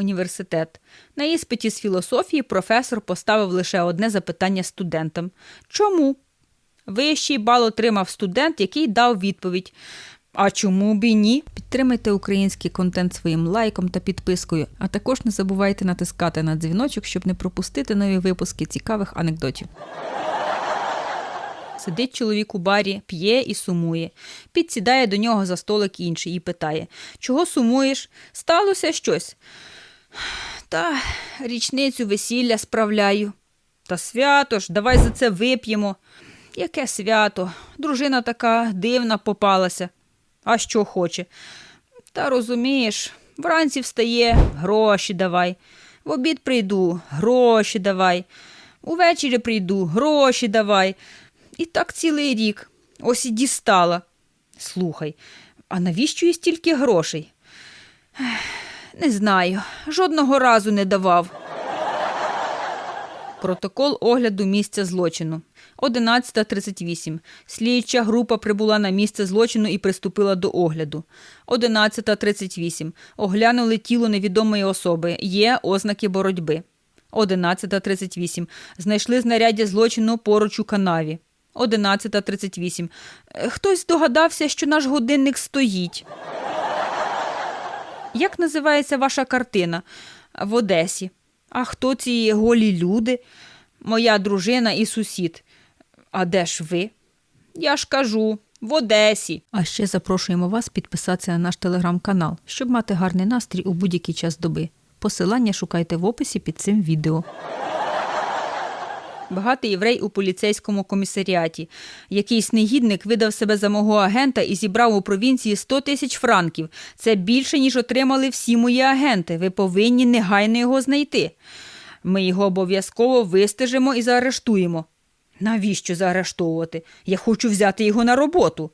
Університет. На іспиті з філософії професор поставив лише одне запитання студентам. Чому? Вищий бал отримав студент, який дав відповідь. А чому б і ні? Підтримайте український контент своїм лайком та підпискою, а також не забувайте натискати на дзвіночок, щоб не пропустити нові випуски цікавих анекдотів. Сидить чоловік у барі, п'є і сумує. Підсідає до нього за столик інший і питає: Чого сумуєш? Сталося щось? Та річницю весілля справляю. Та свято ж, давай за це вип'ємо. Яке свято? Дружина така дивна попалася. А що хоче? Та розумієш, вранці встає, гроші давай. В обід прийду, гроші давай. Увечері прийду, гроші давай. І так цілий рік. Ось і дістала. Слухай, а навіщо їй стільки грошей? Не знаю, жодного разу не давав. Протокол огляду місця злочину. 11.38. Слідча група прибула на місце злочину і приступила до огляду. 11.38. Оглянули тіло невідомої особи. Є ознаки боротьби. 11.38. Знайшли знаряддя злочину поруч у канаві. 11.38. Е, Хтось здогадався, що наш годинник стоїть. Як називається ваша картина? В Одесі. А хто ці голі люди? Моя дружина і сусід. А де ж ви? Я ж кажу, в Одесі. А ще запрошуємо вас підписатися на наш телеграм-канал, щоб мати гарний настрій у будь-який час доби. Посилання шукайте в описі під цим відео. Багатий єврей у поліцейському комісаріаті. Якийсь негідник видав себе за мого агента і зібрав у провінції 100 тисяч франків. Це більше, ніж отримали всі мої агенти. Ви повинні негайно його знайти. Ми його обов'язково вистежимо і заарештуємо. Навіщо заарештовувати? Я хочу взяти його на роботу.